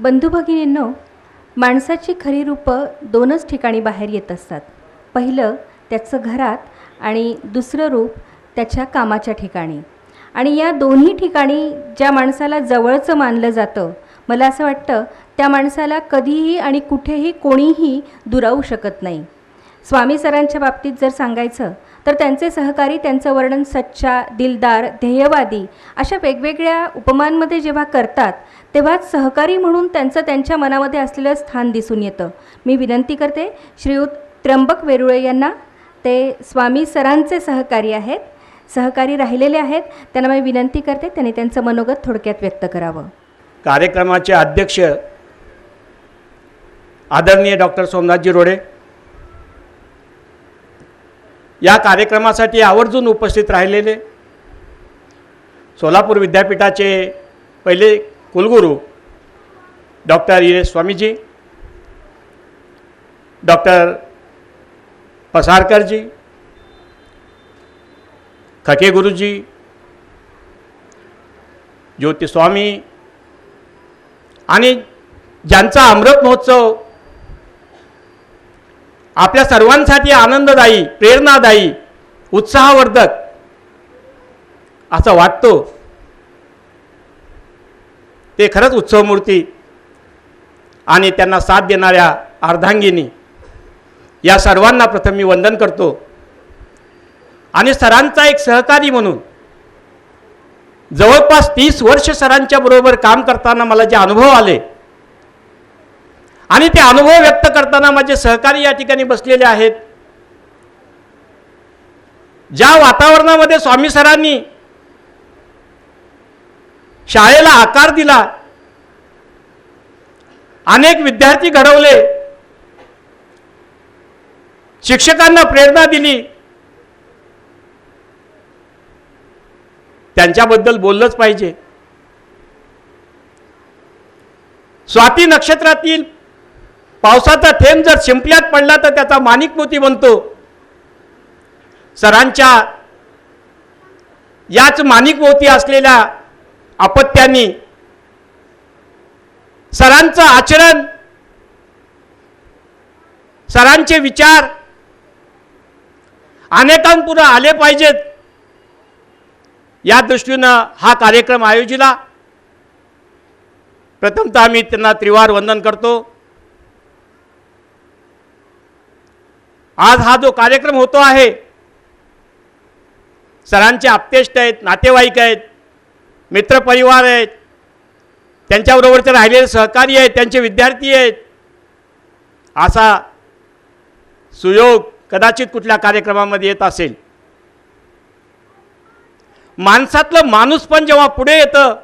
बंधू भगिनींनो माणसाची खरी रूपं दोनच ठिकाणी बाहेर येत असतात. पहिलं त्याचं घरात आणि दुसरं रूप त्याच्या कामाच्या ठिकाणी. आणि या दोन्ही ठिकाणी ज्या माणसाला जवळचं मानलं जातं मला असं वाटतं त्या माणसाला कधीही आणि कुठेही कोणीही दुरावू शकत नाही. स्वामी सरांच्या बाबतीत जर सांगायचं तर त्यांचे सहकारी त्यांचं वर्णन सच्चा दिलदार ध्येयवादी अशा वेगवेगळ्या उपमांमध्ये जेव्हा करतात तेव्हाच सहकारी म्हणून त्यांचं त्यांच्या मनामध्ये असलेलं स्थान दिसून येतं. मी विनंती करते श्रीयुत त्र्यंबक वेरुळे यांना ते स्वामी सरांचे सहकारी आहेत सहकारी राहिलेले आहेत त्यांना मी विनंती करते त्यांनी त्यांचं मनोगत थोडक्यात व्यक्त करावं. कार्यक्रमाचे अध्यक्ष आदरणीय डॉक्टर सोमनाथजी रोडे या कार्यक्रमासाठी आवर्जून उपस्थित राहिलेले सोलापूर विद्यापीठाचे पहिले कुलगुरू doctor A Swamiji doctor Pasarkarji खके गुरुजी ज्योतिस्वामी आणि ज्यांचा अमृत महोत्सव आपल्या सर्वांसाठी आनंददायी प्रेरणादायी उत्साहवर्धक असं वाटतो. ते खरंच उत्सवमूर्ती आणि त्यांना साथ देणाऱ्या अर्धांगिनी या सर्वांना प्रथम मी वंदन करतो. आणि सरांचा एक सहकारी म्हणून जवळपास तीस वर्ष सरांच्या बरोबर काम करताना मला जे अनुभव आले आणि ते अनुभव व्यक्त करताना माझे सहकारी या ठिकाणी बसलेले आहेत. ज्या वातावरणामध्ये स्वामी सरांनी शाळेला आकार दिला अनेक विद्यार्थी घडवले शिक्षकांना प्रेरणा दिली त्यांच्याबद्दल बोललंच पाहिजे. स्वाती नक्षत्रातील पावसाचा थेंब जर शिंपल्यात पडला तर त्याचा माणिक मोती बनतो. सरांच्या याच माणिक मोती असलेल्या अपत्यांनी सरांचं आचरण सरांचे विचार अनेकांपुढं आले पाहिजेत. या दृष्टीनं हा कार्यक्रम आयोजिला. प्रथमतः आम्ही त्यांना त्रिवार वंदन करतो. आज हा जो कार्यक्रम होतो आहे सरांचे आप्तेष्ट आहेत नातेवाईक आहेत मित्रपरिवार आहेत त्यांच्याबरोबरचे राहिलेले सहकारी आहेत त्यांचे विद्यार्थी आहेत असा सुयोग कदाचित कुठल्या कार्यक्रमामध्ये येत असेल. माणसातलं माणूस पण जेव्हा पुढे येतं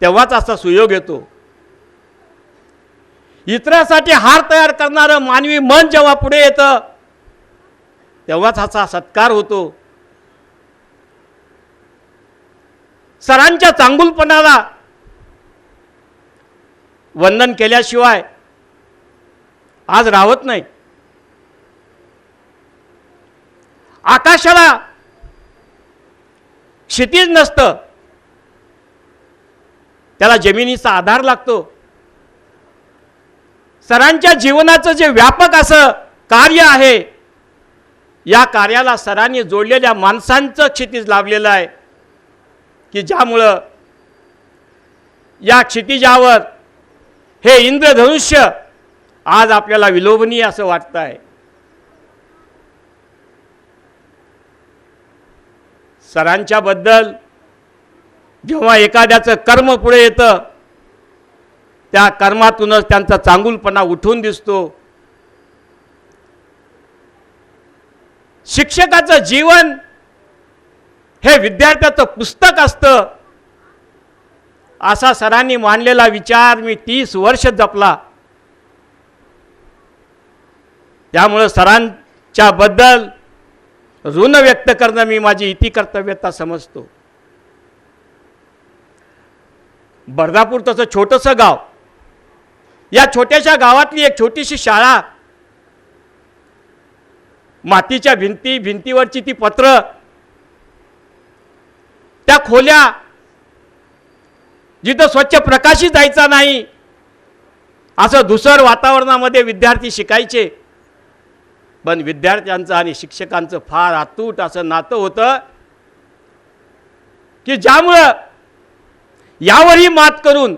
तेव्हाच असा सुयोग येतो. इतरासाठी हार तयार करणारं मानवी मन जेव्हा पुढे येतं तेव्हाच असा सत्कार होतो. सरांच्या चांगुलपणाला वंदन केल्याशिवाय आज राहत नाही. आकाशाला क्षितिज नसतं. त्याला जमिनीचा आधार लागतो. सरांच्या जीवनाचं जे व्यापक असं कार्य आहे या कार्याला सरांनी जोडलेल्या माणसांचं क्षितिज लाभलेलं आहे की ज्यामुळं या क्षितिजावर हे इंद्रधनुष्य आज आपल्याला विलोभनीय असं वाटतं आहे. सरांच्याबद्दल जेव्हा एखाद्याचं कर्म पुढे येतं त्या कर्मातूनच त्यांचा चांगुलपणा उठून दिसतो. शिक्षकाचं जीवन हे विद्यार्थ्याचं पुस्तक असतं. असा सरांनी मांडलेला विचार मी तीस वर्ष जपला. त्यामुळं सरांच्या बद्दल ऋण व्यक्त करणं मी माझी इति कर्तव्यता समजतो. बर्दापूर तसं छोटंसं गाव. या छोट्याशा गावातली एक छोटीशी शाळा. मातीच्या भिंती भिंतीवरची ती पत्र. त्या खोल्या जिथं स्वच्छ प्रकाशही जायचा नाही असं धुसर वातावरणामध्ये विद्यार्थी शिकायचे. पण विद्यार्थ्यांचं आणि शिक्षकांचं फार अतूट असं नातं होतं की ज्यामुळं यावरही मात करून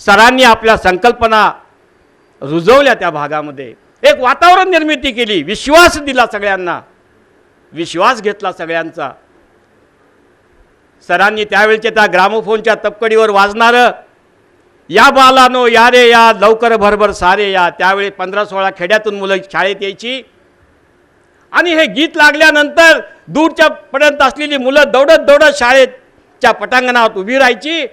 सरांनी आपल्या संकल्पना रुजवल्या त्या भागामध्ये. एक वातावरण निर्मिती केली विश्वास दिला सगळ्यांना. विश्वास घेतला सगळ्यांचा. सरांनी त्यावेळच्या त्या ग्रामोफोनच्या तपकडीवर वाजणारं या बालानो या रे या लवकर भरभर सारे या. त्यावेळी पंधरा सोळा खेड्यातून मुलं शाळेत यायची. आणि हे गीत लागल्यानंतर दूरच्या पर्यंत असलेली मुलं दौडत दौडत शाळेच्या पटांगणात उभी राहायची.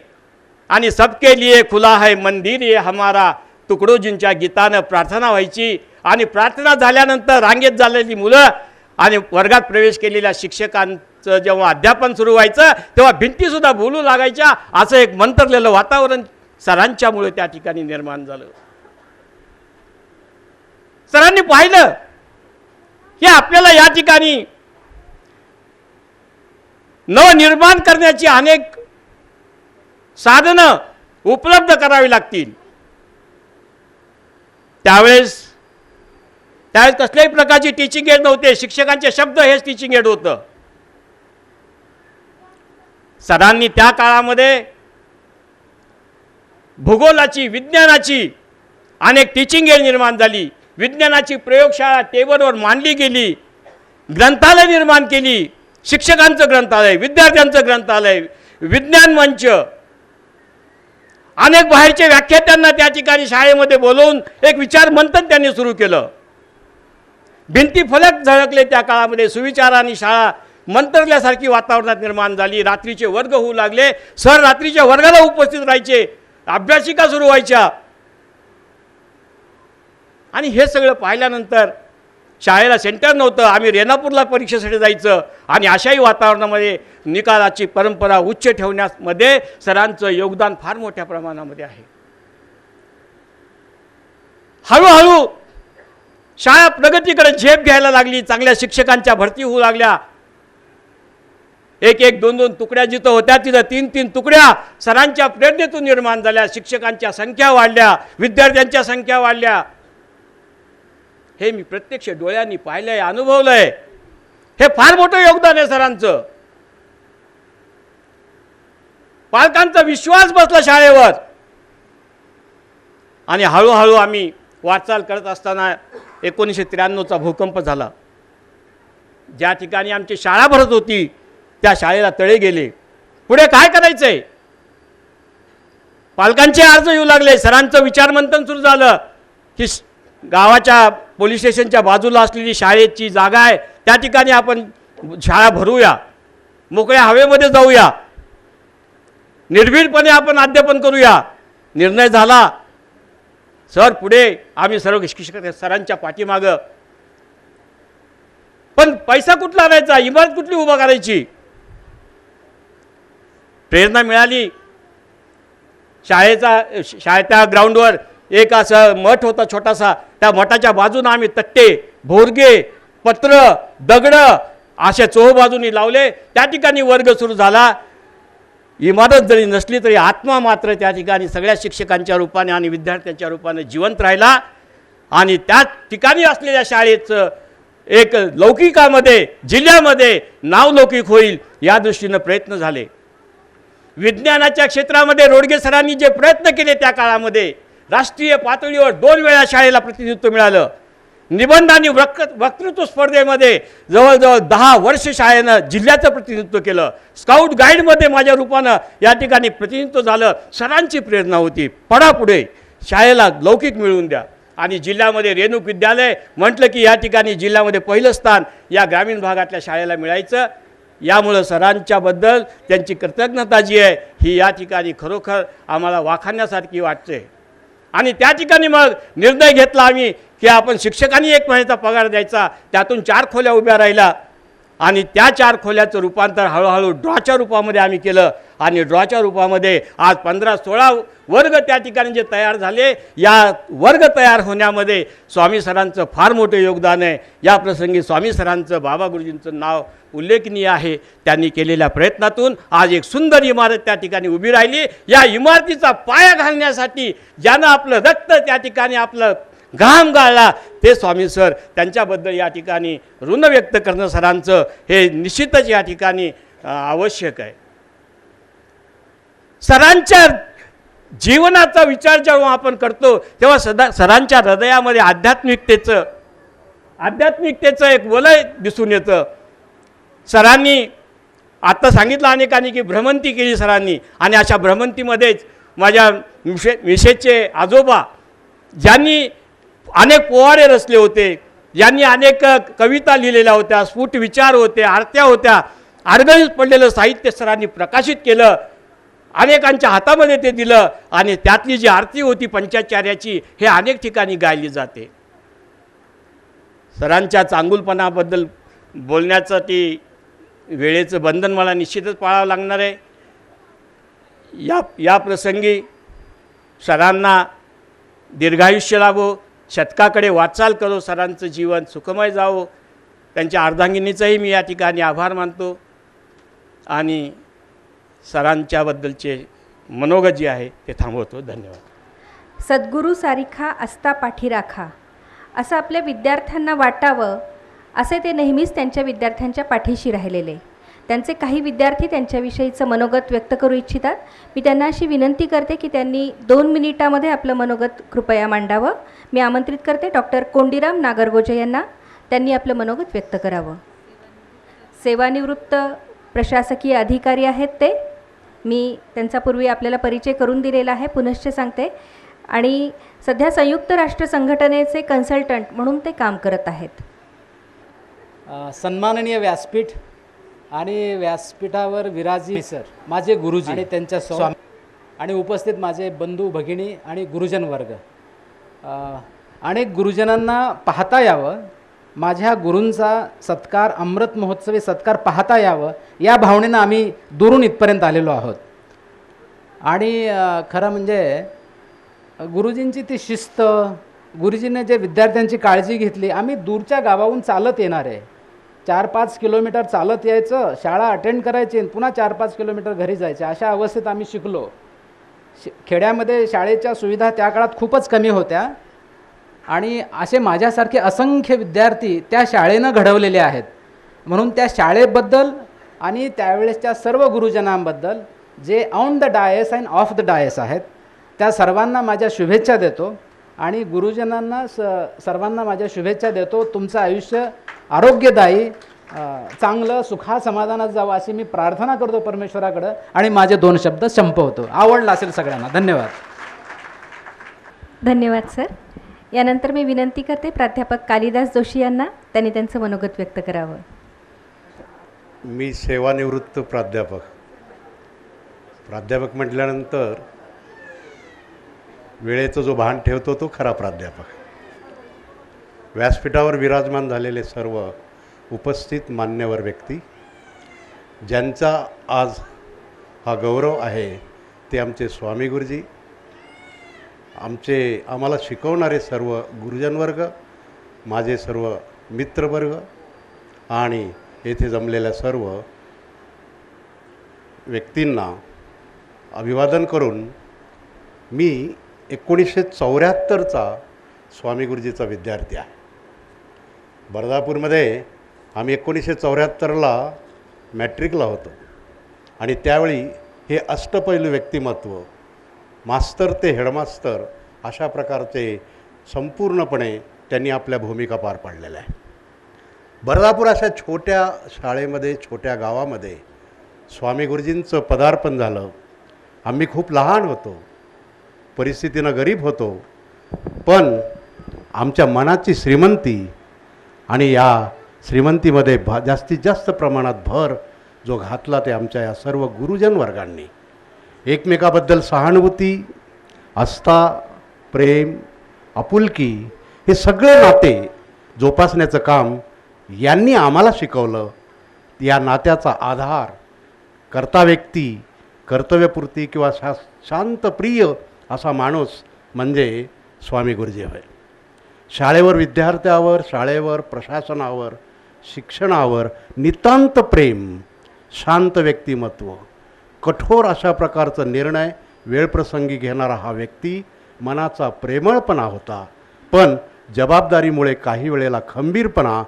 आणि सबके लिए खुला है मंदिर हे हमारा। तुकडोजींच्या गीतानं प्रार्थना व्हायची आणि प्रार्थना झाल्यानंतर रांगेत झालेली मुलं आणि वर्गात प्रवेश केलेल्या शिक्षकांचं जेव्हा अध्यापन सुरू व्हायचं तेव्हा भिंतीसुद्धा बोलू लागायच्या. असं एक मंत्रलेलं वातावरण सरांच्यामुळे त्या ठिकाणी निर्माण झालं. सरांनी पाहिलं हे आपल्याला या ठिकाणी नवनिर्माण करण्याची अनेक साधनं उपलब्ध करावी लागतील. त्यावेळेस त्यावेळेस कसल्याही प्रकारची टीचिंग एड नव्हते. शिक्षकांचे शब्द हेच टीचिंग एड होतं. सरांनी त्या काळामध्ये भूगोलाची विज्ञानाची अनेक टीचिंग एड निर्माण झाली. विज्ञानाची प्रयोगशाळा टेबलवर मांडली गेली. ग्रंथालय निर्माण केली. शिक्षकांचं ग्रंथालय विद्यार्थ्यांचं ग्रंथालय विज्ञान मंच अनेक बाहेरचे व्याख्यात्यांना त्या ठिकाणी शाळेमध्ये बोलवून एक विचार मंथन त्यांनी सुरू केलं. भिंती फलक झळकले त्या काळामध्ये. सुविचारांनी शाळा मंत्रल्यासारखी वातावरणात निर्माण झाली. रात्रीचे वर्ग होऊ लागले. सर रात्रीच्या वर्गाला उपस्थित राहायचे. अभ्यासिका सुरू व्हायच्या. आणि हे सगळं पाहिल्यानंतर शाळेला सेंटर नव्हतं. आम्ही रेणापूरला परीक्षेसाठी जायचं. आणि अशाही वातावरणामध्ये निकालाची परंपरा उच्च ठेवण्यामध्ये सरांचं योगदान फार मोठ्या प्रमाणामध्ये आहे. हळूहळू शाळा प्रगतीकडे झेप घ्यायला लागली. चांगल्या शिक्षकांच्या भरती होऊ लागल्या. एक एक दोन दोन तुकड्या जिथं होत्या तिथं तीन तीन तुकड्या सरांच्या प्रेरणेतून निर्माण झाल्या. शिक्षकांच्या संख्या वाढल्या. विद्यार्थ्यांच्या संख्या वाढल्या. हे मी प्रत्यक्ष डोळ्यांनी पाहिलंय अनुभवलंय. हे फार मोठं योगदान आहे सरांचं. पालकांचा विश्वास बसला शाळेवर. आणि हळूहळू आम्ही वाटचाल करत असताना एकोणीसशे त्र्याण्णवचा भूकंप झाला. ज्या ठिकाणी आमची शाळा भरत होती त्या शाळेला तळे गेले. पुढे काय करायचंय? पालकांचे अर्ज येऊ लागले. सरांचं विचारमंथन सुरू झालं. की गावाच्या पोलीस स्टेशनच्या बाजूला असलेली शाळेची जागा आहे. त्या ठिकाणी आपण शाळा भरूया. मोकळ्या हवेमध्ये जाऊया. निर्भीडपणे आपण अध्यापन करूया. निर्णय झाला. सर पुढे आम्ही सर्व शिक्षक सरांच्या पाठीमागं. पण पैसा कुठला आणायचा इमारत कुठली उभा करायची? प्रेरणा मिळाली. शाळेचा शाळेच्या ग्राउंडवर एक असं मठ होता छोटासा त्या मठाच्या बाजूनं आम्ही तट्टे भोरगे पत्र दगडं अशा चोहोबाजूनी लावले. त्या ठिकाणी वर्ग सुरू झाला. इमारत जरी नसली तरी आत्मा मात्र त्या ठिकाणी सगळ्या शिक्षकांच्या रूपाने आणि विद्यार्थ्यांच्या रूपाने जिवंत राहिला. आणि त्या ठिकाणी असलेल्या शाळेचं एक लौकिकामध्ये जिल्ह्यामध्ये नावलौकिक होईल या दृष्टीनं प्रयत्न झाले. विज्ञानाच्या क्षेत्रामध्ये रोडगे सरांनी जे प्रयत्न केले त्या काळामध्ये राष्ट्रीय पातळीवर दोन वेळा शाळेला प्रतिनिधित्व मिळालं. निबंध आणि वक् वक्तृत्व स्पर्धेमध्ये जवळजवळ दहा वर्ष शाळेनं जिल्ह्याचं प्रतिनिधित्व केलं. स्काउट गाईडमध्ये माझ्या रूपानं या ठिकाणी प्रतिनिधित्व झालं. सरांची प्रेरणा होती. पडा पुढे. शाळेला लौकिक मिळवून द्या. आणि जिल्ह्यामध्ये रेणूक विद्यालय म्हटलं की या ठिकाणी जिल्ह्यामध्ये पहिलं स्थान या ग्रामीण भागातल्या शाळेला मिळायचं. यामुळं सरांच्याबद्दल त्यांची कृतज्ञता जी आहे ही या ठिकाणी खरोखर आम्हाला वाखाण्यासारखी वाटते. आणि त्या ठिकाणी मग निर्णय घेतला आम्ही की आपण शिक्षकांनी एक महिन्याचा पगार द्यायचा त्यातून चार खोल्या उभ्या राहिल्या. आणि त्या चार खोल्याचं रूपांतर हळूहळू ड्रॉच्या रूपामध्ये आम्ही केलं. आणि ड्रॉच्या रूपामध्ये आज पंधरा सोळा वर्ग त्या ठिकाणी जे तयार झाले या वर्ग तयार होण्यामध्ये स्वामी सरांचं फार मोठं योगदान आहे. या प्रसंगी स्वामी सरांचं बाबा गुरुजींचं नाव उल्लेखनीय आहे. त्यांनी केलेल्या प्रयत्नातून आज एक सुंदर इमारत त्या ठिकाणी उभी राहिली. या इमारतीचा पाया घालण्यासाठी ज्यानं आपलं रक्त त्या ठिकाणी आपलं घाम गाळला. ते स्वामी सर त्यांच्याबद्दल या ठिकाणी ऋण व्यक्त करणं सरांचं हे निश्चितच या ठिकाणी आवश्यक आहे. सरांच्या जीवनाचा विचार जेव्हा आपण करतो तेव्हा सदा सरांच्या हृदयामध्ये आध्यात्मिकतेचं आध्यात्मिकतेचं एक वलय दिसून येतं. सरांनी आत्ता सांगितलं अनेकांनी की भ्रमंती केली सरांनी. आणि अशा भ्रमंतीमध्येच माझ्या मिशे मिशेचे आजोबा ज्यांनी अनेक पोवाडे रचले होते. यांनी अनेक कविता लिहिलेल्या होत्या स्फुट विचार होते आरत्या होत्या. अडगळीत पडलेलं साहित्य सरांनी प्रकाशित केलं. अनेकांच्या हातामध्ये ते दिलं आणि त्यातली जी आरती होती पंचाचार्याची हे अनेक ठिकाणी गायली जाते. सरांच्या चांगुलपणाबद्दल बोलण्यासाठी वेळेचं बंधन मला निश्चितच पाळावं लागणार आहे. या या प्रसंगी सरांना दीर्घायुष्य लाभो. शतकाकडे वाटचाल करो सरांचं जीवन सुखमय जावो. त्यांच्या अर्धांगिनीचाही मी या ठिकाणी आभार मानतो. आणि सरांच्याबद्दलचे मनोगत जे आहे ते थांबवतो. धन्यवाद. सद्गुरू सारिखा असता पाठीराखा. असं आपल्या विद्यार्थ्यांना वाटावं असे ते नेहमीच त्यांच्या विद्यार्थ्यांच्या पाठीशी राहिलेले. त्यांचे काही विद्यार्थी त्यांच्याविषयीचं मनोगत व्यक्त करू इच्छितात. मी त्यांना अशी विनंती करते की त्यांनी दोन मिनिटामध्ये आपलं मनोगत कृपया मांडावं. मी आमंत्रित करते डॉक्टर कोंडीराम नागरगोजे यांना. त्यांनी आपलं मनोगत व्यक्त करावं. सेवानिवृत्त प्रशासकीय अधिकारी आहेत ते. मी त्यांचा पूर्वी आपल्याला परिचय करून दिलेला आहे पुनश्च सांगते. आणि सध्या संयुक्त राष्ट्र संघटनेचे कन्सल्टंट म्हणून ते काम करत आहेत. सन्माननीय व्यासपीठ आणि व्यासपीठावर विराजी सर माझे गुरुजी आणि त्यांच्या स्वामी आणि उपस्थित माझे बंधू भगिनी आणि गुरुजन वर्ग. अनेक गुरुजनांना पाहता यावं. माझ्या गुरूंचा सत्कार अमृत महोत्सवी सत्कार पाहता यावं. या भावनेनं आम्ही दुरून इथपर्यंत आलेलो आहोत. आणि खरं म्हणजे गुरुजींची ती शिस्त गुरुजींनी जे विद्यार्थ्यांची काळजी घेतली आम्ही दूरच्या गावाहून चालत येणार आहे. चार पाच किलोमीटर चालत यायचं शाळा अटेंड करायची आणि पुन्हा चार पाच किलोमीटर घरी जायचे. अशा अवस्थेत आम्ही शिकलो. शि खेड्यामध्ये शाळेच्या सुविधा त्या काळात खूपच कमी होत्या. आणि असे माझ्यासारखे असंख्य विद्यार्थी त्या शाळेनं घडवलेले आहेत. म्हणून त्या शाळेबद्दल आणि त्यावेळेसच्या सर्व गुरुजनांबद्दल जे on the dais and off the dais आहेत त्या सर्वांना माझ्या शुभेच्छा देतो. आणि गुरुजनांना स सर्वांना माझ्या शुभेच्छा देतो. तुमचं आयुष्य आरोग्यदायी चांगलं सुखा समाधानात जावं अशी मी प्रार्थना करतो परमेश्वराकडं आणि माझे दोन शब्द संपवतो. आवडला असेल सगळ्यांना. धन्यवाद. धन्यवाद सर. यानंतर मी विनंती करते प्राध्यापक कालिदास जोशी यांना त्यांनी त्यांचं मनोगत व्यक्त करावं. मी सेवानिवृत्त प्राध्यापक. प्राध्यापक म्हटल्यानंतर वेळेचं जो भान ठेवतो तो खरा प्राध्यापक. व्यासपीठावर विराजमान झालेले सर्व उपस्थित मान्यवर व्यक्ती ज्यांचा आज हा गौरव आहे ते आमचे स्वामी गुरुजी आमचे आम्हाला शिकवणारे सर्व गुरुजनवर्ग माझे सर्व मित्रवर्ग आणि येथे जमलेल्या सर्व व्यक्तींना अभिवादन करून मी एकोणीसशे चौऱ्याहत्तरचा स्वामी गुरुजीचा विद्यार्थी आहे. बर्दापूरमध्ये आम्ही एकोणीसशे चौऱ्याहत्तरला मॅट्रिकला होतो. आणि त्यावेळी हे अष्टपैलू व्यक्तिमत्व मास्तर ते हेडमास्तर अशा प्रकारचे संपूर्णपणे त्यांनी आपल्या भूमिका पार पाडलेल्या आहे बर्दापूर अशा छोट्या शाळेमध्ये छोट्या गावामध्ये स्वामी गुरुजींचं पदार्पण झालं. आम्ही खूप लहान होतो. परिस्थितीनं गरीब होतो. पण आमच्या मनाची श्रीमंती आणि या श्रीमंतीमध्ये भा जास्तीत जास्त प्रमाणात भर जो घातला ते आमच्या या सर्व गुरुजन वर्गांनी. एकमेकाबद्दल सहानुभूती आस्था प्रेम आपुलकी हे सगळे नाते जोपासण्याचं काम यांनी आम्हाला शिकवलं. या नात्याचा आधार कर्ता व्यक्ती कर्तव्यपूर्ती किंवा शा शांतप्रिय असा माणूस म्हणजे स्वामी गुरुजी होय. शाळेवर विद्यार्थ्यावर शाळेवर प्रशासनावर शिक्षणावर नितांत प्रेम शांत व्यक्तिमत्व कठोर अशा प्रकारचा निर्णय वेळप्रसंगी घेणारा हा व्यक्ती मनाचा प्रेमळपणा होता. पण जबाबदारीमुळे काही वेळेला खंबीरपणा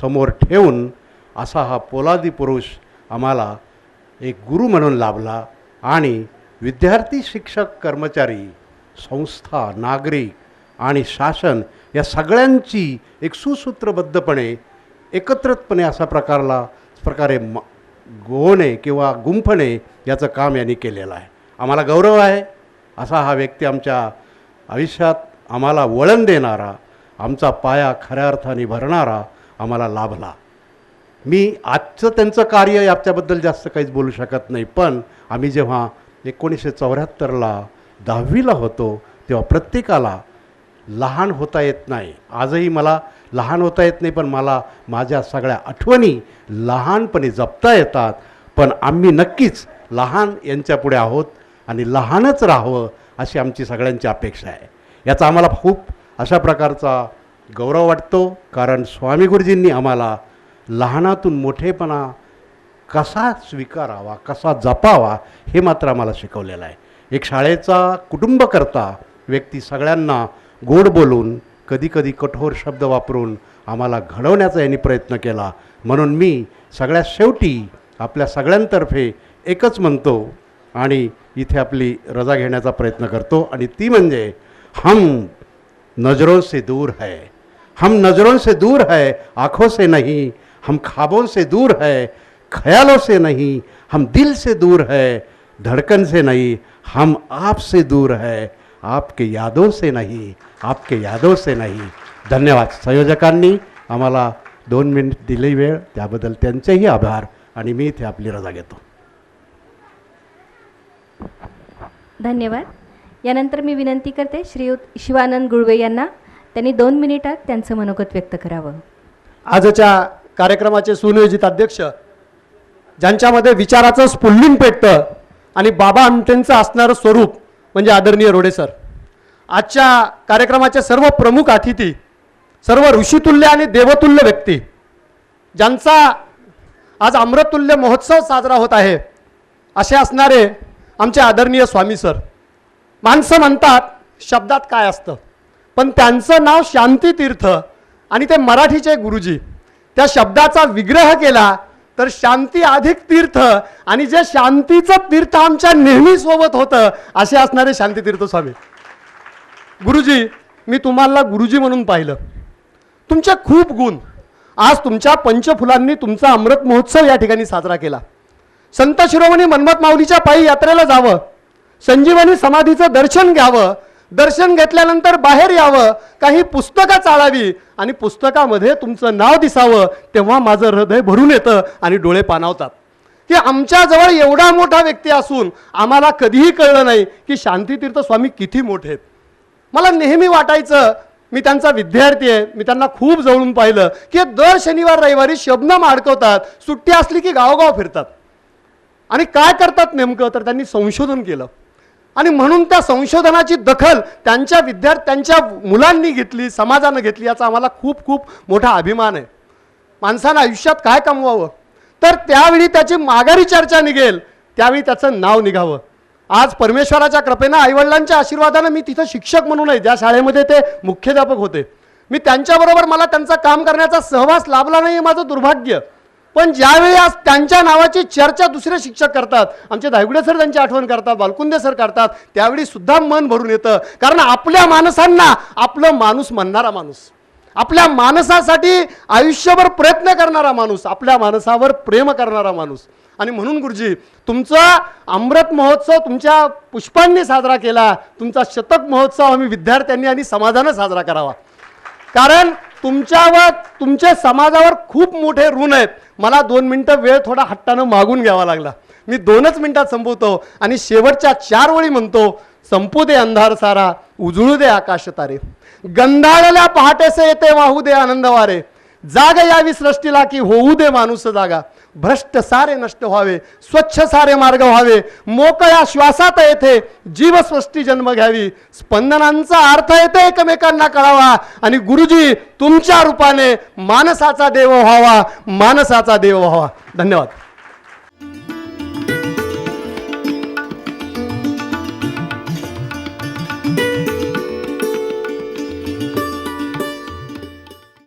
समोर ठेवून असा हा पोलादी पुरुष आम्हाला एक गुरु म्हणून लाभला आणि विद्यार्थी शिक्षक कर्मचारी संस्था नागरिक आणि शासन या सगळ्यांची एक सुसूत्रबद्धपणे एकत्रितपणे असा प्रकारला प्रकारे म गोहणे किंवा गुंफणे याचं काम यांनी केलेलं आहे. आम्हाला गौरव आहे. असा हा व्यक्ती आमच्या आयुष्यात आम्हाला वळण देणारा आमचा पाया खऱ्या अर्थाने भरणारा आम्हाला लाभला. मी आजचं त्यांचं कार्य याच्याबद्दल जास्त काहीच बोलू शकत नाही पण आम्ही जेव्हा एकोणीसशे चौऱ्याहत्तरला दहावीला होतो तेव्हा प्रत्येकाला लहान होता येत नाही. आजही मला लहान होता येत नाही पण मला माझ्या सगळ्या आठवणी लहानपणी जपता येतात. पण आम्ही नक्कीच लहान यांच्यापुढे आहोत आणि लहानच राहावं अशी आमची सगळ्यांची अपेक्षा आहे. याचा आम्हाला खूप अशा प्रकारचा गौरव वाटतो कारण स्वामी गुरुजींनी आम्हाला लहानातून मोठेपणा कसा स्वीकारावा कसा जपावा हे मात्र आम्हाला शिकवलेलं आहे. एक शाळेचा कुटुंब करता व्यक्ती सगळ्यांना गोड बोलून कधीकधी कठोर शब्द वापरून आम्हाला घडवण्याचा यांनी प्रयत्न केला. म्हणून मी सगळ्यात शेवटी आपल्या सगळ्यांतर्फे एकच म्हणतो आणि इथे आपली रजा घेण्याचा प्रयत्न करतो आणि ती म्हणजे हम नज़रों से दूर है. हम नज़रों से दूर है आँखों से नहीं हम खाबों से दूर है ख्यालों से नहीं हम दिल से दूर है धड़कन से नहीं हम आपसे दूर है आपके यादों से नहीं आपके यादों से नहीं। धन्यवाद संयोजकांनी आम्हाला दोन मिनिट दिली वेळ त्याबद्दल त्यांचेही आभार आणि मी इथे आपली रजा घेतो. धन्यवाद. यानंतर मी विनंती करते श्रीयुत शिवानंद गुळवे यांना त्यांनी दोन मिनिटात त्यांचं मनोगत व्यक्त करावं. आजच्या कार्यक्रमाचे सुनियोजित अध्यक्ष ज्यांच्यामध्ये विचाराचं स्फुल्लिंग पेटतं आणि बाबा आमटेंचं असणारं स्वरूप म्हणजे आदरणीय रोडे सर. आजच्या कार्यक्रमाचे सर्व प्रमुख अतिथी सर्व ऋषितुल्य आणि देवतुल्य व्यक्ती ज्यांचा आज अमृततुल्य महोत्सव साजरा होत आहे असे असणारे आमचे आदरणीय स्वामी सर. माणसं म्हणतात शब्दात काय असतं? पण त्यांचं नाव शांतीतीर्थ आणि ते मराठीचे गुरुजी. त्या शब्दाचा विग्रह केला तर शांती अधिक तीर्थ आणि जे शांतीचं तीर्थ आमच्या नेहमी सोबत होतं असे असणारे शांतीतीर्थ स्वामी. गुरुजी मी तुम्हाला गुरुजी म्हणून पाहिलं. तुमचे खूप गुण. आज तुमच्या पंचफुलांनी तुमचा अमृत महोत्सव या ठिकाणी साजरा केला. संत शिरोमणी मन्मथ माऊलीच्या पायी यात्रेला जावं. संजीवनी समाधीचं दर्शन घ्यावं. दर्शन घेतल्यानंतर बाहेर यावं काही पुस्तकं चाळावी आणि पुस्तकामध्ये तुमचं नाव दिसावं तेव्हा माझं हृदय भरून येतं आणि डोळे पाणावतात. की आमच्याजवळ एवढा मोठा व्यक्ती असून आम्हाला कधीही कळलं नाही की शांतीतीर्थ स्वामी किती मोठे आहेत. मला नेहमी वाटायचं मी त्यांचा विद्यार्थी आहे मी त्यांना खूप जवळून पाहिलं की दर शनिवार रविवारी शबनम अडकवतात सुट्टी असली की गावोगाव फिरतात. आणि काय करतात नेमकं? तर त्यांनी संशोधन केलं. आणि म्हणून त्या संशोधनाची दखल त्यांच्या विद्यार्थ्यांच्या मुलांनी घेतली समाजानं घेतली याचा आम्हाला खूप खूप मोठा अभिमान आहे. माणसानं आयुष्यात काय कमवावं? तर त्यावेळी त्याची माघारी चर्चा निघेल त्यावेळी त्याचं नाव निघावं. आज परमेश्वराच्या कृपेनं आईवडिलांच्या आशीर्वादानं मी तिथं शिक्षक म्हणूनही ज्या शाळेमध्ये ते मुख्याध्यापक होते. मी त्यांच्याबरोबर मला त्यांचं काम करण्याचा सहवास लाभला नाही माझं दुर्भाग्य. पण ज्यावेळी आज त्यांच्या नावाची चर्चा दुसरे शिक्षक करतात आमचे धायगुडे सर त्यांची आठवण करतात बालकुंदे सर करतात त्यावेळी सुद्धा मन भरून येतं. कारण आपल्या माणसांना आपलं माणूस म्हणणारा माणूस आपल्या माणसासाठी आयुष्यभर प्रयत्न करणारा माणूस आपल्या माणसावर प्रेम करणारा माणूस. आणि म्हणून गुरुजी तुमचा अमृत महोत्सव तुमच्या पुष्पांनी साजरा केला तुमचा शतक महोत्सव आम्ही विद्यार्थ्यांनी आणि समाजानं साजरा करावा. कारण तुमच्यावर तुमच्या समाजावर खूप मोठे ऋण आहेत. मला दोन मिनटं वेळ थोडा हट्टानं मागून घ्यावा लागला. मी दोनच मिनटात संपवतो आणि शेवटच्या चार वेळी म्हणतो संपू दे अंधार सारा उजळू दे आकाश तारे. गंधाळल्या पहाटेसे येते वाहू दे आनंद वारे जाग यावी सृष्टीला की होऊ दे माणूस जागा. भ्रष्ट सारे नष्ट व्हावे स्वच्छ सारे मार्ग व्हावे. मोकळ्या श्वासात येथे जीवसृष्टी जन्म घ्यावी. स्पंदनांचा अर्थ येथे एकमेकांना कळावा. आणि गुरुजी तुमच्या रूपाने मानसाचा देव व्हावा. मानसाचा देव व्हावा. धन्यवाद.